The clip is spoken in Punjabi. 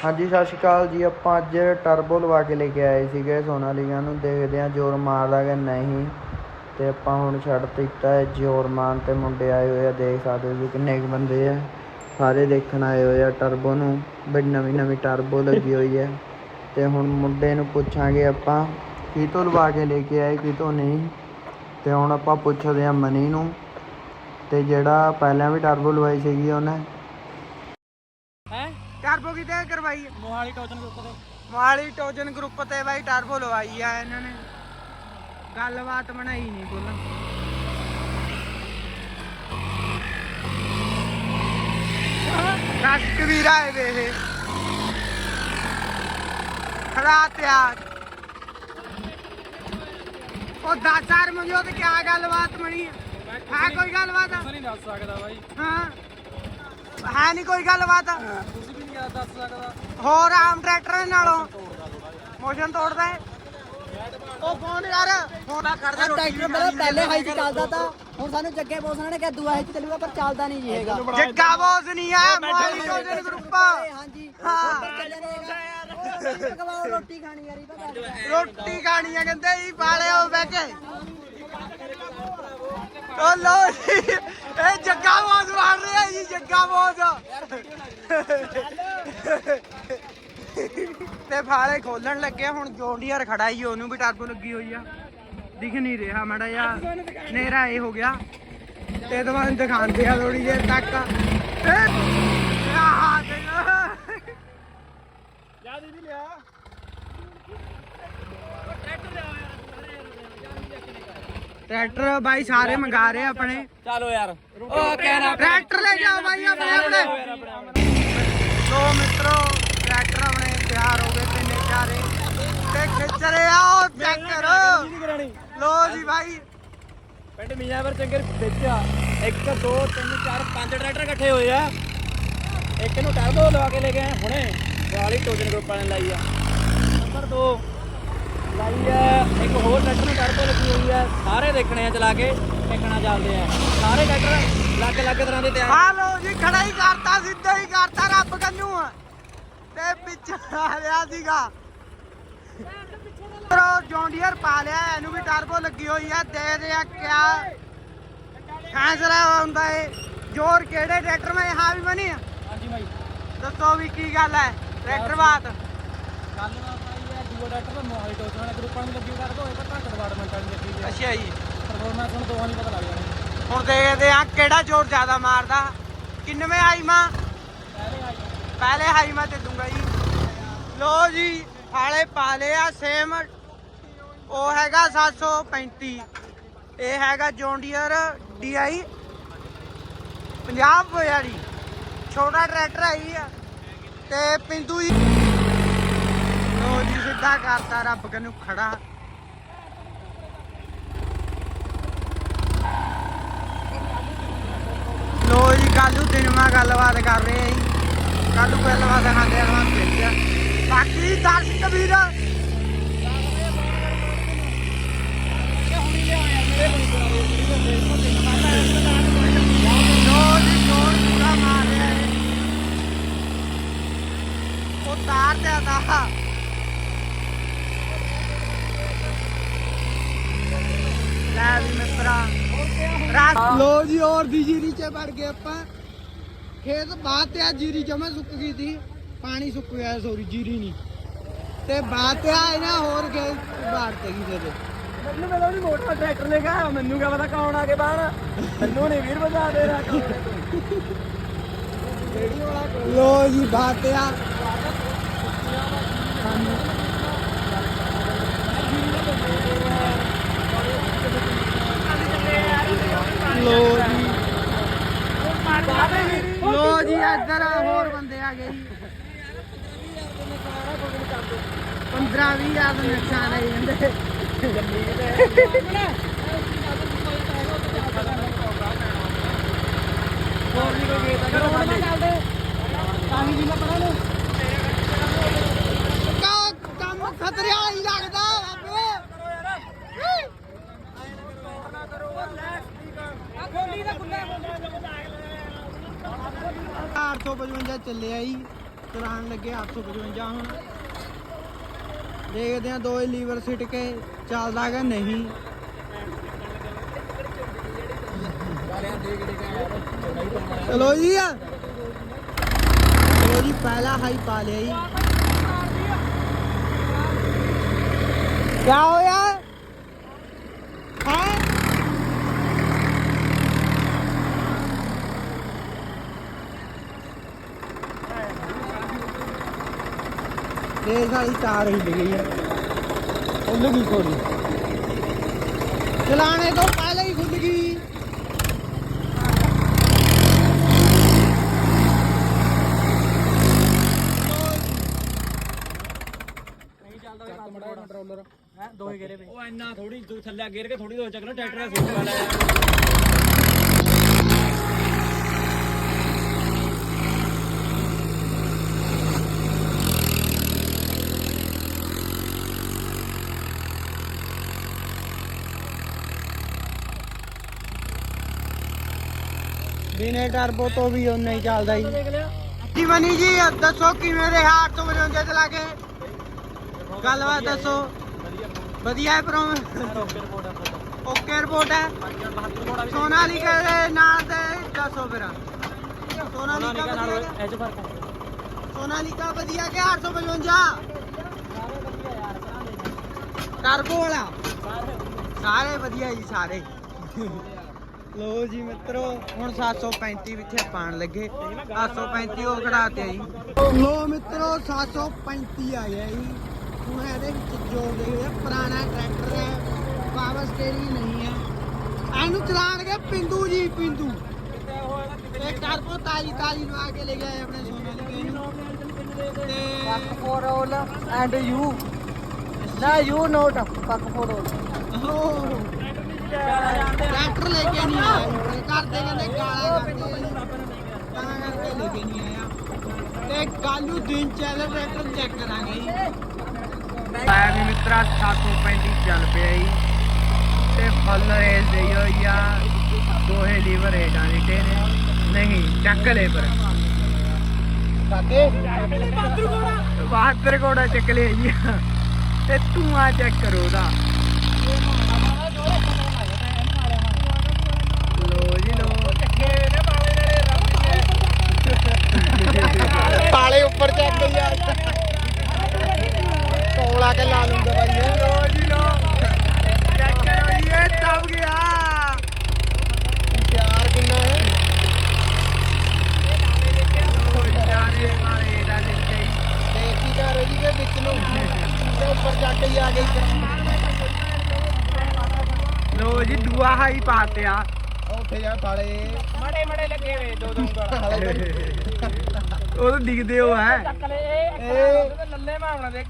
ਹਾਂਜੀ, ਸਤਿ ਸ਼੍ਰੀ ਅਕਾਲ ਜੀ। ਆਪਾਂ ਅੱਜ ਟਰਬੋ ਲਵਾ ਕੇ ਲੈ ਕੇ ਆਏ ਸੀਗੇ ਸੋਨਾਲੀਕਾ ਨੂੰ। ਦੇਖਦੇ ਹਾਂ ਜ਼ੋਰ ਮਾਰਦਾ ਕਿ ਨਹੀਂ। ਤੇ ਆਪਾਂ ਹੁਣ ਛੱਡ ਦਿੱਤਾ ਹੈ ਜ਼ੋਰ ਮਾਰਨ ਤੇ ਮੁੰਡੇ ਆਏ ਹੋਏ ਆ। ਦੇਖ ਸਕਦੇ ਹੋ ਕਿੰਨੇ ਕੁ ਬੰਦੇ ਆ। ਸਾਰੇ ਦੇਖਣ ਆਏ ਹੋਏ ਆ ਟਰਬੋ ਨੂੰ। ਬੜੀ ਨਵੀਂ ਨਵੀਂ ਟਰਬੋ ਲੱਗੀ ਹੋਈ ਹੈ। ਤੇ ਹੁਣ ਮੁੰਡੇ ਨੂੰ ਪੁੱਛਾਂਗੇ ਆਪਾਂ ਕੀ ਤੋਂ ਲਵਾ ਕੇ ਲੈ ਕੇ ਆਏ, ਕੀ ਤੋਂ ਨਹੀਂ। ਤੇ ਹੁਣ ਆਪਾਂ ਪੁੱਛਦੇ ਆ ਮਨੀ ਨੂੰ। ਤੇ ਜਿਹੜਾ ਪਹਿਲਾਂ ਵੀ ਟਰਬੋ ਲਵਾਈ ਸੀਗੀ ਉਹਨੇ ਹੈ ਟਰਬੋ ਕਿਤੇ ਕਰਵਾਈ ਹੈ। ਮੋਹਾਲੀ ਟੋਜਨ ਗਰੁੱਪ ਦੇ ਮੋਹਾਲੀ ਟੋਜਨ ਗਰੁੱਪ ਤੇ ਬਾਈ ਟਰਬੋ ਲਵਾਈ ਆ ਇਹਨਾਂ ਨੇ। ਗੱਲਬਾਤ ਬਣਾਈ ਨਹੀਂ ਕੋਲ ਰਸ ਕਬੀਰਾ ਹੈ ਵੇ ਇਹ। ਖੜਾ ਤਿਆਰ। ਉਹ 10000 ਮੰਗਿਓ ਤੇ ਕਿਆ ਗੱਲਬਾਤ ਬਣੀ ਹੈ ਹੈ ਕੋਈ ਗੱਲਬਾਤ ਨਹੀਂ ਦੱਸ ਸਕਦਾ ਬਾਈ। ਹਾਂ। ਹੈ ਨਹੀਂ ਕੋਈ ਗੱਲਬਾਤ। ਤੁਸੀਂ ਵੀ ਨਹੀਂ ਦੱਸ ਸਕਦਾ ਹੋਰ ਆਮ ਟਰੈਕਟਰ ਨਾਲੋਂ ਮੋਸ਼ਨ ਤੋੜਦਾ ਹੈ। ਉਹ ਫੋਨ ਯਾਰ ਫੋਨ ਆ ਕਰਦਾ ਟਰੈਕਟਰ ਪਹਿਲਾਂ ਪਹਿਲੇ ਹਾਈ ਚ ਚੱਲਦਾ ਤਾ ਹੁਣ ਸਾਨੂੰ ਜੱਗੇ ਬੋਸ ਨੇ ਕਿਹਾ ਦੂਆ ਹਾਈ ਚ ਚੱਲੂਗਾ ਪਰ ਚੱਲਦਾ ਨਹੀਂ ਜੀ ਹੈਗਾ। ਜੱਗਾ ਬੋਸ ਨਹੀਂ ਆ ਮੋਹਾਲੀ ਟੋਜਨ ਗਰੁੱਪ ਹਾਂਜੀ ਹਾਂ। ਰੋਟੀ ਖਾਣੀ ਯਾਰੀ ਰੋਟੀ ਖਾਣੀ ਆ ਕਹਿੰਦੇ ਜੀ ਪਾਲੇ ਹੋ ਬਹਿ ਕੇ। ਉਹ ਲੋ ਜੀ। ਇਹ ਜੱਗਾ ਬੋਸ ਮਾਰ ਰਿਹਾ ਜੀ, ਜੱਗਾ ਬੋਸ ਤੇ ਫਾਲੇ ਖੋਲਣ ਲੱਗੇ ਹੁਣ ਜੋਂਡੀਅਰ ਖੜਾ ਹੀ ਉਹਨੂੰ ਵੀ ਟਰਬੋ ਲੱਗੀ ਹੋਈ ਆ। ਦਿਖ ਨਹੀਂ ਰਿਹਾ ਮਾੜਾ ਜਿਹਾ ਨੇਰਾ ਇਹ ਹੋ ਗਿਆ। ਤੇ ਤੁਹਾਨੂੰ ਦਿਖਾਉਂਦੇ ਆ ਥੋੜੀ ਦੇਰ ਤੱਕ। ਇਹ ਆਹ ਲਿਆ। ਟਰੈਕਟਰ ਬਾਈ ਸਾਰੇ ਮੰਗਾ ਰਹੇ ਆਪਣੇ। ਚਲੋ ਯਾਰ। ਉਹ ਕਹਿਣਾ ਟਰੈਕਟਰ ਲੈ ਜਾਓ ਬਾਈ ਆਪਣੇ ਆਪਣੇ। ਲੋ ਮਿੱਤਰੋ ਟਰੈਕਟਰ ਆਪਣੇ ਤਿਆਰ ਹੋ ਗਏ ਤਿੰਨੇ ਚਾਰੇ। ਤੇ ਖਿੱਚ ਰਹੇ ਆ ਉਹ ਚੈੱਕ ਕਰੋ। ਲੋ ਜੀ ਬਾਈ। ਪਿੰਡ ਮੀਆਂਵਰ ਚੰਗਰ ਵਿੱਚ ਆ। 1 2 3 4 5 ਟਰੈਕਟਰ ਇਕੱਠੇ ਹੋਏ ਆ। ਇੱਕ ਨੂੰ ਟਰਬੋ ਲਵਾ ਕੇ ਲੈ ਗਏ ਹੁਣੇ ਮੋਹਾਲੀ ਟੋਜਨ ਗਰੁੱਪ ਵਾਲਿਆਂ ਨੇ ਲਾਈ ਆ। ਨੰਬਰ 2 ਲਾਈ ਆ। ਇੱਕ ਹੋਰ ਟਰੈਕਟਰ ਨੂੰ ਟਰਬੋ ਲੱਗੀ ਹੋਈ ਆ ਸਾਰੇ ਦੇਖਣੇ ਆ ਚਲਾ ਕੇ ਟਿਕਣਾ ਚੱਲਦੇ ਆ। ਸਾਰੇ ਟਰੈਕਟਰ ਅਲੱਗ ਅਲੱਗ ਤਰ੍ਹਾਂ ਦੇ ਤਿਆਰ। ਆ ਲੋ ਜੀ ਖੜਾ ਹੀ ਕਰਤਾ ਸਿੱਧਾ ਹੀ ਕਰਤਾ ਰੱਬ ਕੰਨੂ ਆ। ਤੇ ਪਿੱਛੇ ਆ ਰਿਹਾ ਸੀਗਾ। ਮਿੱਤਰੋ ਜੌਂਡੀਅਰ ਪਾ ਲਿਆ ਇਹਨੂੰ ਵੀ ਟਰਬੋ ਲੱਗੀ ਹੋਈ ਆ ਦੇ ਦੇ ਆ ਕਿਆ ਫੈਸਲਾ ਹੁੰਦਾ ਏ। ਜੋਰ ਕਿਹੜੇ ਟਰੈਕਟਰ ਮੈਂ ਹਾਂ ਵੀ ਬਣੀ ਆ? ਹਾਂਜੀ ਭਾਈ ਦੱਸੋ ਵੀ ਕੀ ਗੱਲ ਹੈ ਟਰੈਕਟਰ ਬਾਤ। ਕੱਲ ਨਾ ਪਾਈ ਆ ਦੂਆ ਡਾਕਟਰ ਦਾ ਮੋਹਾਲੀ ਟੋਜਨ ਵਾਲੇ ਗਰੁੱਪਾਂ ਨੂੰ ਲੱਗੀ ਕਰ ਦੋ ਇੱਕ ਘੱਟ ਡਿਪਾਰਟਮੈਂਟ ਵਾਲੀ ਲੱਗੀ ਆ ਅੱਛਾ ਜੀ। ਪਰਫਾਰਮੈਂਸ ਹੁਣ ਦੋਵਾਂ ਨੂੰ ਪਤਾ ਲੱਗ ਜਾਣਾ ਹੁਣ ਦੇਖਦੇ ਆ ਕਿਹੜਾ ਜ਼ੋਰ ਜ਼ਿਆਦਾ ਮਾਰਦਾ। ਕਿੰਨਵੇਂ ਹਾਈਮਾ ਪਹਿਲੇ ਹਾਈਮਾ ਤੇ ਦੂੰਗਾ ਜੀ। ਲੋ ਜੀ ਹਾਲੇ ਪਾ ਲਿਆ ਸੇਮ ਉਹ ਹੈਗਾ 735 ਇਹ ਹੈਗਾ ਜੌਂਡੀਅਰ DI 50 ਵਾਲੀ। ਛੋਟਾ ਟਰੈਕਟਰ ਆਈ ਆ ਤੇ ਪਿੰਦੂ ਜੀ ਸਿੱਧਾ ਕਰਤਾ, ਰੱਬ ਕਨੂੰ ਖੜਾ। ਲੋ ਜੀ ਕੱਲੂ ਦਿਨਵਾ ਗੱਲਬਾਤ ਕਰ ਰਹੇ ਆ ਜੀ ਕੱਲੂ ਗੱਲਬਾਤ ਖਾਂਦੇ ਆ ਹਾਂ ਭੇਜਿਆ ਬਾਕੀ ਦਸ ਕਬੀਰ। ਉਹ ਤਾਰ ਤੇ ਆਦਾ ਲੈ ਰਾਤ ਲੋ ਜੀ ਔਰ ਦੀ ਜੀਰੀ ਚ ਵੜ ਗਏ ਆਪਾਂ। ਖੇਤ ਬਾਤ ਤੇ ਆ ਜੀਰੀ ਜਮਾ ਸੁੱਕ ਗਈ ਸੀ। ਪਾਣੀ ਸੁੱਕ ਗਿਆ ਸੋਰੀ ਜੀਰੀ ਨਹੀਂ। ਤੇ ਬਾਤ ਆ ਇਹਨਾਂ ਹੋਰ ਗਏ ਬਾੜ ਤੇ ਗਈ ਤੇ ਮੈਨੂੰ ਮੇਰਾ ਨਹੀਂ ਮੋਟਰ ਟਰੈਕਟਰ ਲੈ ਗਿਆ ਮੈਨੂੰ ਕਿਆ ਪਤਾ ਕੌਣ ਆ ਕੇ ਬਾਹਰ। ਮੈਨੂੰ ਨਹੀਂ ਵੀਰ ਬਤਾ ਦੇ ਰਿਹਾ ਲੋ ਜੀ ਬਾਤ ਆ। ਲੋ ਜੀ। ਲੋ ਜੀ ਇੱਧਰ ਹੋਰ ਬੰਦੇ ਆ ਗਏ ਜੀ। 15 20 ਹਜ਼ਾਰ ਦਾ ਨੁਕਸਾਨ ਆਈ ਜਾਂਦੇ। ਹੋਰ ਨਹੀਂ ਕੋਈ ਗੇਟ ਸਾਡੇ ਪਾਣੀ ਵੀ ਨਾ ਪੜਾ ਲੋ ਕਾ ਕੰਮ ਖਤਰਿਆ ਹੀ ਲੱਗਦਾ ਬਾਬੇ ਖੋਲੀ ਦਾ ਕੁੱਲਾ 855 ਚੱਲਿਆ ਜੀ ਚਲਾਣ ਲੱਗੇ 855 ਹੁਣ ਦੇਖਦੇ ਆ ਦੋ ਲੀਵਰ ਸਿੱਟ ਕੇ ਚੱਲਦਾ ਕਿ ਨਹੀਂ ਚਲੋ ਜੀ ਆ ਚਲੋ ਜੀ ਪਹਿਲਾ ਹਾਈ ਪਾ ਲਿਆ ਜੀ ਕਿਆ ਹੋਇਆ ਹੈ ਦੇਖ ਵਾਲੀ ਤਾਰ ਹਿੱਲ ਗਈ ਹੈ ਖੁੱਲ ਗਈ ਥੋੜੀ ਚਲਾਣੇ ਤੋਂ ਪਹਿਲਾਂ ਹੀ ਖੁੱਲ ਗਈ। ਕੰਟਰੋਲਰ ਹੈ ਦੋਹੇ ਗੇਰੇ ਵੇ ਉਹ ਇੰਨਾ ਥੋੜੀ ਦੂਰ ਥੱਲੇ ਗੇਰ ਕੇ ਥੋੜੀ ਦੋ ਚੱਕਣਾ ਟਰੈਕਟਰ ਦਾ ਸਿੱਟ ਵਾਲਾ ਬਿਨੇ ਟਰਬੋ ਤੋਂ ਵੀ ਉਨਾ ਹੀ ਚੱਲਦਾ ਜੀ ਜੀ ਮਨੀ ਜੀ ਦੱਸੋ ਕਿਵੇਂ ਰਿਹਾ 855 ਚਲਾ ਕੇ ਗੱਲਬਾਤ ਦੱਸੋ। ਵਧੀਆ ਹੈ ਪ੍ਰੋਮ। ਓਕੇ ਰਿਪੋਰਟ ਹੈ। ਸੋਨਾਲੀਕਾ ਦੇ ਨਾਂ ਤੇ ਦੱਸੋ ਫਿਰ। ਸੋਨਾਲੀਕਾ ਨਾਲ ਕਿ- ਐਜ ਫ਼ਰਕ ਹੈ। ਸੋਨਾਲੀਕਾ ਵਧੀਆ ਕਿ 855 ਟਰਬੋ ਵਾਲਾ। ਸਾਰੇ ਵਧੀਆ ਜੀ ਸਾਰੇ। ਲੋ ਜੀ ਮਿੱਤਰੋ ਹੁਣ 735 ਵਿੱਚ ਪਾਣ ਲੱਗੇ। 735 ਉਹ ਖੜਾਤੇ ਜੀ ਲੋ ਮਿੱਤਰੋ 735 ਆ ਗਿਆ ਜੀ। ਹੁਣ ਇਹਦੇ ਵਿੱਚ ਜੋੜ ਦੇ ਹੋਏ ਆ, ਪੁਰਾਣਾ ਟਰੈਕਟਰ ਹੈ ਪਾਵਰ ਸਟੇਰਿੰਗ ਨਹੀਂ ਹੈ। ਇਹਨੂੰ ਚਲਾਣਗੇ ਪਿੰਦੂ ਜੀ ਪਿੰਦੂ ਤੇ ਟਰਬੋ ਤਾਜੀ ਤਾਜੀ ਲਵਾ ਕੇ ਲੈ ਗਏ ਆਪਣੇ ਸੋਨਾਲੀਕੇ ਨੂੰ ਤੇ ਫੋਰ ਆਲ ਐਂਡ ਯੂ ਨਾ ਯੂ ਨੋਟ ਪੱਕ ਫੋਰ ਆਲ ਉਹ ਟਰੈਕਟਰ ਲੈ ਕੇ ਨਹੀਂ ਆਇਆ। ਜੀ। ਘਰਦੇ ਕਹਿੰਦੇ ਗਾਲਾਂ ਕੱਢਦੇ ਆ। ਤਾਂ ਕਰਕੇ ਲੈ ਕੇ ਨਹੀਂ ਆਇਆ। ਤੇ ਕੱਲ ਨੂੰ ਦਿਨ ਚੱਲ ਟਰੈਕਟਰ ਚੈੱਕ ਕਰਾਂਗੇ ਮੈਂ ਵੀ ਮਿੱਤਰਾ 735 ਚੱਲ ਪਿਆ ਜੀ। ਤੇ ਫੁੱਲ ਰੇਸ ਦੇਈ ਹੋਈ ਆ। ਦੋਹੇ ਲੀਵਰ ਹੇਠਾਂ ਲਿਟੇ ਨੇ ਨਹੀਂ ਚੱਕ ਲੈ ਪਰ। ਕਾਕੇ? 72 ਕੋੜਾ ਚੱਕ ਲਿਆ ਜੀ। ਤੇ ਧੂਆਂ ਚੈੱਕ ਕਰੋ ਉਹਦਾ ਲੋ ਜੀ ਲੋ ਪਾਲੇ ਉੱਪਰ ਚੱਕ ਗਈ ਯਾਰ। ਕੋਲਾ ਕੇ ਲਾ ਲੂੰਗਾ ਭਾਈ ਲੋ ਜੀ ਲੋ ਚੈੱਕ ਕਰੋ ਜੀ ਇਹ ਦਬ ਗਿਆ ਪਿਆਰ ਕਿੰਨਾ ਹੈ ਦੇਖੀ ਜਾ ਰਹੀ ਦੇ ਵਿੱਚ ਨੂੰ ਉੱਪਰ ਚੱਕ ਹੀ ਆ। ਗਈ ਲੋ ਜੀ ਦੂਆ ਹਾਈ ਪਾਤਿਆ ਉੱਥੇ ਜਾ ਸਾਲੇ ਮੜੇ ਮੜੇ ਲੱਗੇ ਵੇ ਦੋ ਦੋ ਉਹ ਤਾਂ ਦਿਖਦੇ ਹੋ ਹੈ। ਚੱਕ ਲੈ ਇਹ ਲੱਲੇ ਮਾਉਣਾ ਦੇ।